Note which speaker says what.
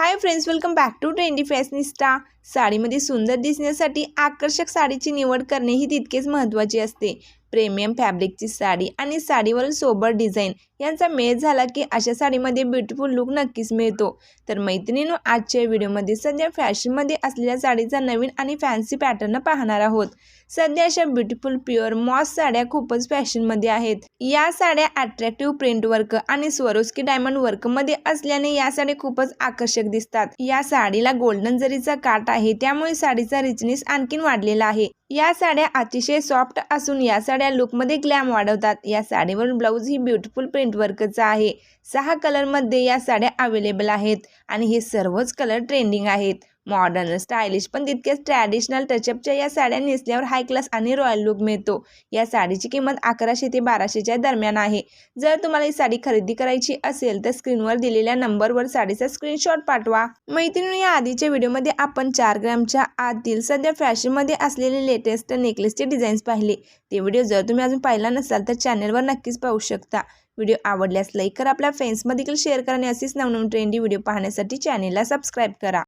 Speaker 1: Hi friends welcome back to trendy fashionista साडीमध्ये सुंदर दिसण्यासाठी आकर्षक साडीची निवड करणे ही तितकेच महत्त्वाचे असते. प्रेमियम फॅब्रिकची साडी आणि साडीवरील सोबर डिझाईन यांचा मेळ झाला की अशा साडीमध्ये ब्युटिफुल लुक नक्कीच मिळतो. तर मैत्रिणीनो आजच्या व्हिडिओमध्ये सध्या फॅशनमध्ये असलेल्या साडीचा नवीन आणि फॅन्सी पॅटर्न पाहणार आहोत. सध्या अशा ब्युटिफुल प्युअर मॉस साड्या खूपच फॅशनमध्ये आहेत. या साड्या अट्रॅक्टिव्ह प्रिंट वर्क आणि स्वरोस्की डायमंड वर्कमध्ये असल्याने या साड्या खूपच आकर्षक दिसतात. या साडीला गोल्डन जरीचा काट आहे त्यामुळे साडीचा रिचनेस आणखीन वाढलेला आहे. या साड्या अतिशय सॉफ्ट असून या साड्या लुकमध्ये ग्लॅम वाढवतात. या साडीवरून ब्लाऊज ही ब्युटिफुल प्रिंट वर्कचा आहे. सहा कलरमध्ये या साड्या अवेलेबल आहेत आणि हे सर्वच कलर ट्रेंडिंग आहेत. मॉडर्न स्टायलिश पण तितकेच ट्रॅडिशनल टचअपच्या या साड्या नेसल्यावर हाय क्लास आणि रॉयल लुक मिळतो. या साडीची किंमत अकराशे ते बाराशेच्या दरम्यान आहे. जर तुम्हाला ही साडी खरेदी करायची असेल तर स्क्रीनवर दिलेल्या नंबरवर साडीचा स्क्रीनशॉट पाठवा. मैत्रिणी या आधीच्या व्हिडिओमध्ये आपण चार ग्रॅमच्या आतील सध्या फॅशनमध्ये असलेले लेटेस्ट नेकलेसचे डिझाईन्स पाहिले. ते व्हिडिओ जर तुम्ही अजून पाहिला नसाल तर चॅनलवर नक्कीच पाहू शकता. व्हिडिओ आवडल्यास लाईक करा. आपल्या फ्रेंड्समध्ये देखील शेअर करा आणि असेच नवनवीन ट्रेंडी व्हिडिओ पाहण्यासाठी चॅनेलला सबस्क्राईब करा.